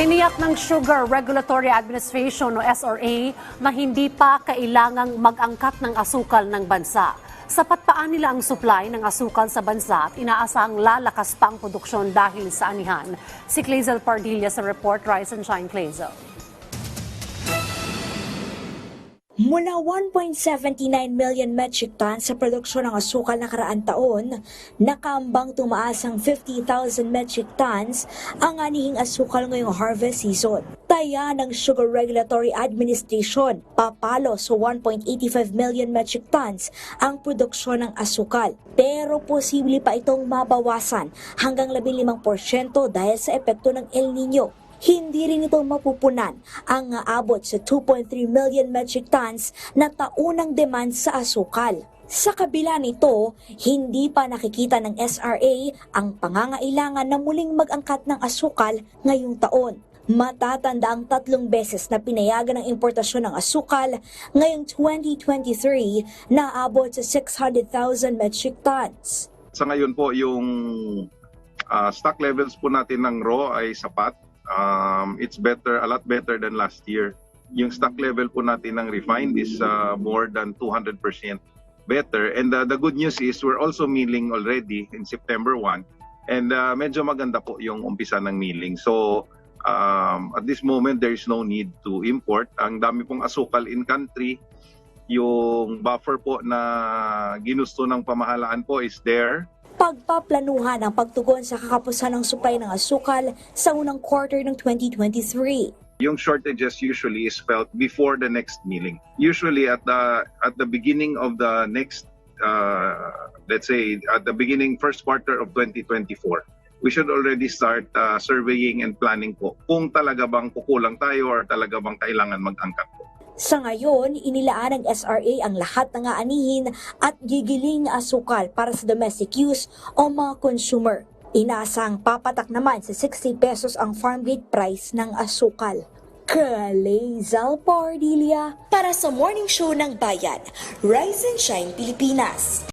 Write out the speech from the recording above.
Tiniyak ng Sugar Regulatory Administration o SRA na hindi pa kailangang mag-angkat ng asukal ng bansa. Sapat pa nila ang supply ng asukal sa bansa at inaasahang lalakas pa ang produksyon dahil sa anihan. Si Clazel Pardilla sa report, Rise and Shine Clazel. Mula 1.79 million metric tons sa produksyon ng asukal na karaan taon, nakambang tumaas ang 50,000 metric tons ang anihing asukal ngayong harvest season. Taya ng Sugar Regulatory Administration, papalo sa 1.85 million metric tons ang produksyon ng asukal. Pero posible pa itong mabawasan hanggang 15% dahil sa epekto ng El Nino hindi rin ito mapupunan ang aabot sa 2.3 million metric tons na taunang demand sa asukal. Sa kabila nito, hindi pa nakikita ng SRA ang pangangailangan na muling mag-angkat ng asukal ngayong taon. Matatanda ang tatlong beses na pinayagan ng importasyon ng asukal ngayong 2023 na abot sa 600,000 metric tons. Sa ngayon po, yung ah, stock levels po natin ng raw ay sapat. Um, it's better, a lot better than last year. Yung stock level po natin ng refined is ah, more than 200% better. And ah, the good news is we're also milling already in September 1. And ah, medyo maganda po yung umpisa ng milling. So um, at this moment, there is no need to import. Ang dami pong asukal in country. Yung buffer po na ginusto ng pamahalaan po is there. Pagpaplanuhan ang pagtugon sa kakapusan ng supply ng asukal sa unang quarter ng 2023. Yung shortages usually is felt before the next milling. Usually at the at the beginning of the next uh, let's say at the beginning first quarter of 2024 we should already start uh, surveying and planning po kung talaga bang kukulang tayo or talaga bang kailangan mag-angkat. Sa ngayon, inilaan ng SRA ang lahat ng aanihin at gigiling asukal para sa domestic use o mga consumer. Inasang papatak naman sa 60 pesos ang farm gate price ng asukal. Kalezal Pardilia para sa morning show ng bayan, Rise and Shine Pilipinas.